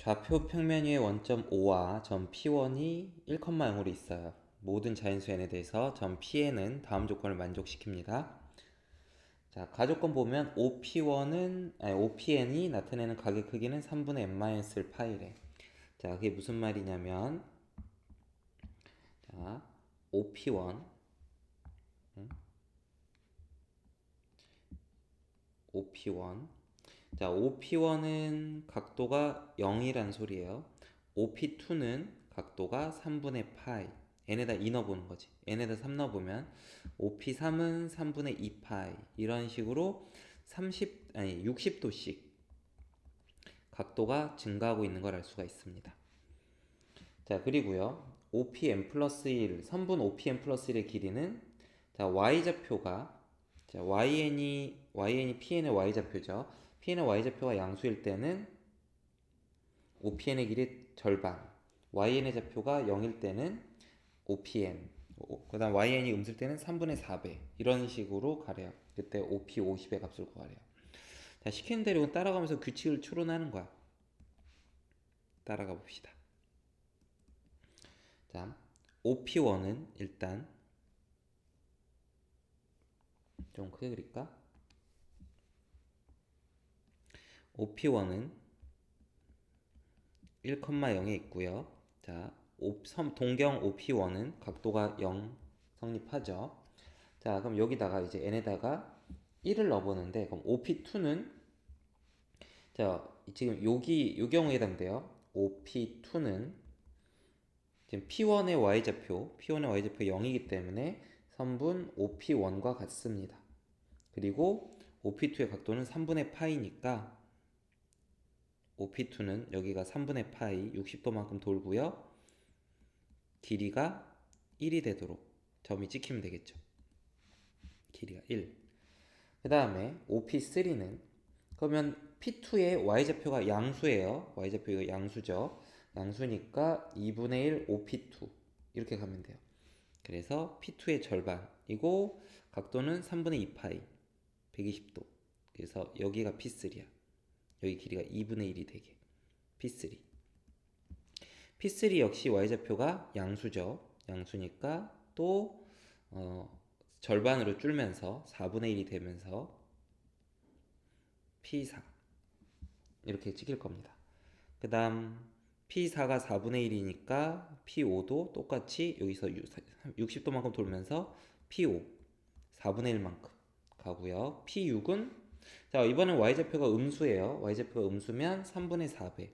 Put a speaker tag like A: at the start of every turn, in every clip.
A: 좌표 평면 위의 원점 O와 점 P1이 1,0로 있어요. 모든 자연수 n에 대해서 점 Pn은 다음 조건을 만족시킵니다. 자, 가조건 보면 OP1은 아니 OPN이 나타내는 각의 크기는 3분의 n-1 파이래. 자, 그게 무슨 말이냐면 자, OP1 음? OP1 자, OP1은 각도가 0이란 소리예요. OP2는 각도가 3분의 파이. n에다 2 넣어보는 거지. n에다 3 넣어보면 OP3은 3분의 2 파이. 이런 식으로 30 아니 60도씩 각도가 증가하고 있는 걸 알 수가 있습니다. 자, 그리고요. OPN 플러스 1, 선분 OPN 플러스 1의 길이는 자, y좌표가 자,yn이yn이 pn의 y좌표죠. Pn의 y좌표가 양수일 때는 OPN의 길이 절반, YN의 좌표가 0일 때는 OPN, 그 다음 YN이 음수일 때는 3분의 4배 이런 식으로 가래요. 그때 OP 50의 값을 구하래요. 자, 시키는 대로 따라가면서 규칙을 추론하는 거야. 따라가 봅시다. 자, OP1은 일단 좀 크게 그릴까? OP1은 1,0에 있고요. 자, 섬 동경 OP1은 각도가 0 성립하죠. 자, 그럼 여기다가 이제 n에다가 1을 넣어보는데 그럼 OP2는 자, 지금 여기 요 경우에 해당돼요. OP2는 지금 P1의 y좌표, P1의 y좌표 0이기 때문에 선분 OP1과 같습니다. 그리고 OP2의 각도는 3분의 파이니까 OP2는 여기가 3분의 파이 60도만큼 돌고요. 길이가 1이 되도록 점이 찍히면 되겠죠. 길이가 1. 그 다음에 OP3는 그러면 P2의 y좌표가 양수예요. y좌표가 양수죠. 양수니까 2분의 1 OP2 이렇게 가면 돼요. 그래서 P2의 절반이고 각도는 3분의 2파이 120도. 그래서 여기가 P3야. 여기 길이가 2분의 1이 되게. P3 P3 역시 y좌표가 양수죠. 양수니까 또 어, 절반으로 줄면서 4분의 1이 되면서 P4 이렇게 찍힐 겁니다. 그 다음 P4가 4분의 1이니까 P5도 똑같이 여기서 60도만큼 돌면서 P5 4분의 1만큼 가고요. P6은 자, 이번엔 y좌표가 음수예요. y좌표가 음수면 3분의 4배.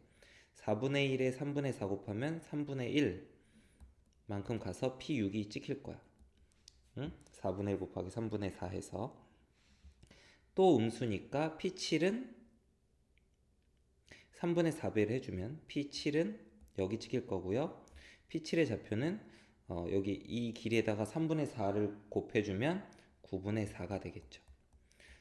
A: 4분의 1에 3분의 4 곱하면 3분의 1 만큼 가서 P6이 찍힐 거야. 응? 4분의 1 곱하기 3분의 4 해서 또 음수니까 P7은 3분의 4배를 해주면 P7은 여기 찍힐 거고요. P7의 좌표는 어, 여기 이 길이에다가 3분의 4를 곱해주면 9분의 4가 되겠죠.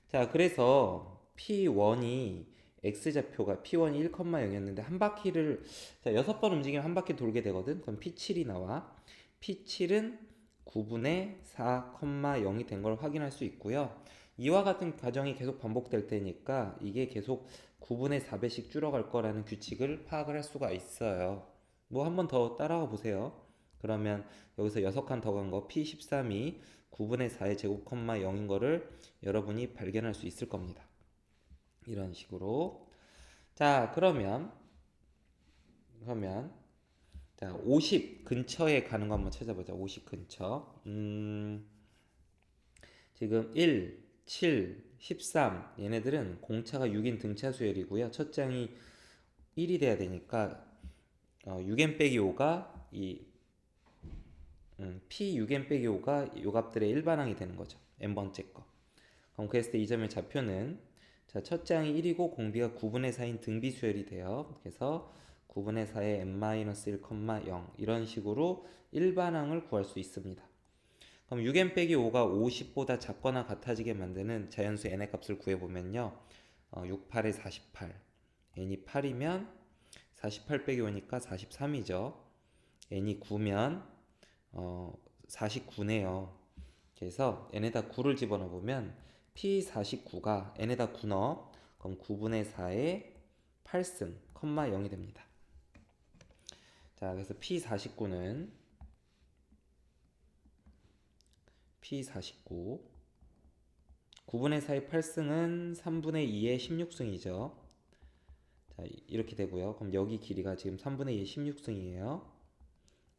A: 자, 그래서 P1이 X좌표가 P1이 1,0이었는데 한 바퀴를 자, 6번 움직이면 한 바퀴 돌게 되거든. 그럼 P7이 나와. P7은 9분의 4,0이 된 걸 확인할 수 있고요. 이와 같은 과정이 계속 반복될 테니까 이게 계속 9분의 4배씩 줄어갈 거라는 규칙을 파악을 할 수가 있어요. 뭐 한 번 더 따라가 보세요. 그러면 여기서 6칸 더 간 거 P13이 9분의 4의 제곱 컴마 0인 거를 여러분이 발견할 수 있을 겁니다. 이런 식으로. 자 그러면 그러면 자50 근처에 가는 거 한번 찾아보자. 50 근처. 음 지금 1 7 13 얘네들은 공차가 6인 등차 수열이고요. 첫 장이 1이 돼야 되니까 어, 6n 빼기 5가 이 음, P6n 빼기 5가 요 값들의 일반항이 되는 거죠. n번째 거. 그럼 그랬을 때 이 점의 좌표는 자, 첫 장이 1이고 공비가 9분의 4인 등비 수열이 돼요. 그래서 9분의 4의 n-1,0 이런 식으로 일반항을 구할 수 있습니다. 그럼 6n 빼기 5가 50보다 작거나 같아지게 만드는 자연수 n의 값을 구해보면요. 어, 6, 8에 48. n이 8이면 48 빼기 5니까 43이죠. n이 9면 어, 49네요. 그래서 n에다 9를 집어넣어 보면 P49가 n에다 9 넣어 그럼 9분의 4의 8승, 컴마 0이 됩니다. 자, 그래서 P49는 P49 9분의 4의 8승은 3분의 2의 16승이죠. 자, 이- 이렇게 되고요. 그럼 여기 길이가 지금 3분의 2의 16승이에요.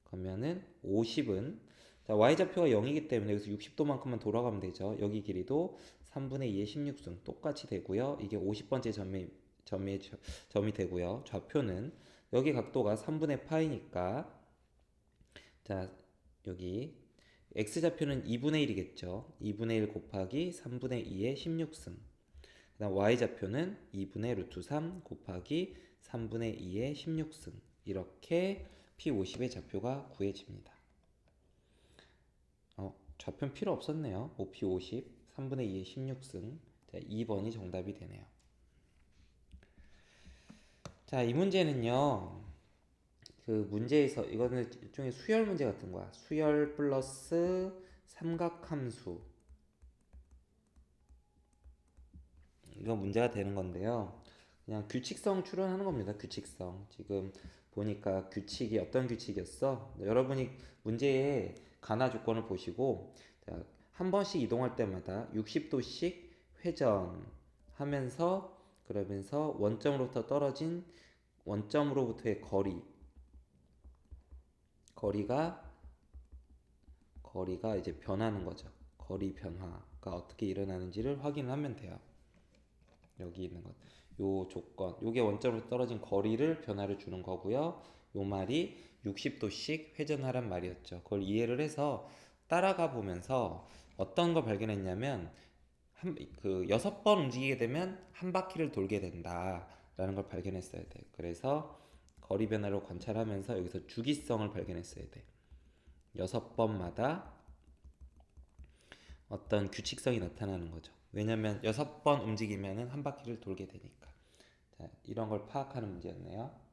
A: 그러면은 50은 자, y좌표가 0이기 때문에 여기서 60도만큼만 돌아가면 되죠. 여기 길이도 3분의 2의 16승 똑같이 되고요. 이게 50번째 점이 점이 점이 되고요. 좌표는 여기 각도가 3분의 파이니까 자, 여기 x좌표는 2분의 1이겠죠. 2분의 1 곱하기 3분의 2의 16승. 그 다음 y좌표는 2분의 루트 3 곱하기 3분의 2의 16승. 이렇게 p50의 좌표가 구해집니다. 어, 좌표는 필요 없었네요. 5p50 3분의 2의 16승. 자, 2번이 정답이 되네요. 자, 이 문제는요. 그 문제에서 이거는 일종의 수열 문제 같은 거야. 수열 플러스 삼각함수. 이거 문제가 되는 건데요. 그냥 규칙성 추론하는 겁니다. 규칙성. 지금 보니까 규칙이 어떤 규칙이었어? 여러분이 문제의 가나 조건을 보시고 자, 한 번씩 이동할 때마다 60도씩 회전하면서 그러면서 원점으로부터 떨어진 원점으로부터의 거리 거리가 거리가 이제 변하는 거죠. 거리 변화가 어떻게 일어나는지를 확인하면 돼요. 여기 있는 것. 요 조건. 요게 원점으로 떨어진 거리를 변화를 주는 거고요. 요 말이 60도씩 회전하란 말이었죠. 그걸 이해를 해서 따라가 보면서 어떤 걸 발견했냐면 한, 그 여섯 번 움직이게 되면 한 바퀴를 돌게 된다라는 걸 발견했어야 돼. 그래서 거리 변화를 관찰하면서 여기서 주기성을 발견했어야 돼. 여섯 번마다 어떤 규칙성이 나타나는 거죠. 왜냐면 여섯 번 움직이면은 한 바퀴를 돌게 되니까. 자, 이런 걸 파악하는 문제였네요.